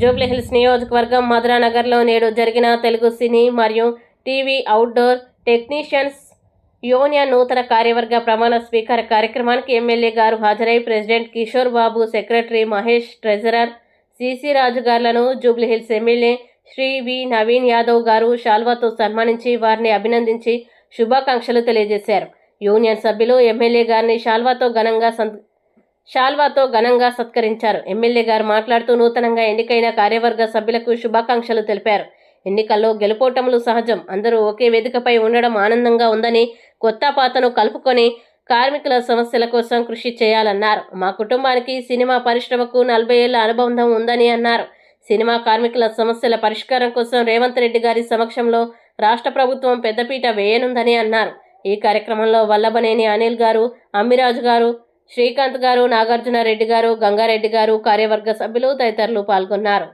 జూబ్లీహిల్స్ నియోజకవర్గం మధురానగర్లో నేడు జరిగిన తెలుగు సినీ మరియు టీవీ అవుట్డోర్ టెక్నీషియన్స్ యూనియన్ నూతన కార్యవర్గ ప్రమాణ స్వీకార కార్యక్రమానికి ఎమ్మెల్యే గారు హాజరై president Kishore Babu secretary Mahesh treasurer CC Raju గారులను Jubilee Hills MLA Shri V Naveen Yadav గారు శాల్వాతో సన్మానించి వారిని అభినందించి శుభాకాంక్షలు తెలియజేశారు. యూనియన్ సభ్యులు ఎమ్మెల్యే గారిని శాల్వాతో ఘనంగా షాల్వాతో శాల్వాతో ఘనంగా సత్కరించారు. ఎమ్మెల్యే గారు మాట్లాడుతూ నూతనంగా ఎన్నికైన కార్యవర్గ సభ్యులకు శుభాకాంక్షలు తెలిపారు. ఎన్నికల్లో గెలుపోటములు సహజం. అందరూ ఒకే వేదికపై ఉండడం ఆనందంగా ఉందని కొత్త పాతను కలుపుకొని కార్మికుల సమస్యల కోసం కృషి చేయాలన్నారు. మా కుటుంబానికి సినిమా పరిశ్రమకు నలభై ఏళ్ళ అనుబంధం ఉందని అన్నారు. సినిమా కార్మికుల సమస్యల పరిష్కారం కోసం రేవంత్ రెడ్డి గారి సమక్షంలో రాష్ట్ర ప్రభుత్వం పెద్దపీట వేయనుందని అన్నారు. ఈ కార్యక్రమంలో వల్లభనేని అనిల్ గారు అమ్మిరాజు గారు శ్రీకాంత్ గారు నాగార్జున రెడ్డి గారు గంగారెడ్డి గారు కార్యవర్గ సభ్యులు తదితరులు పాల్గొన్నారు.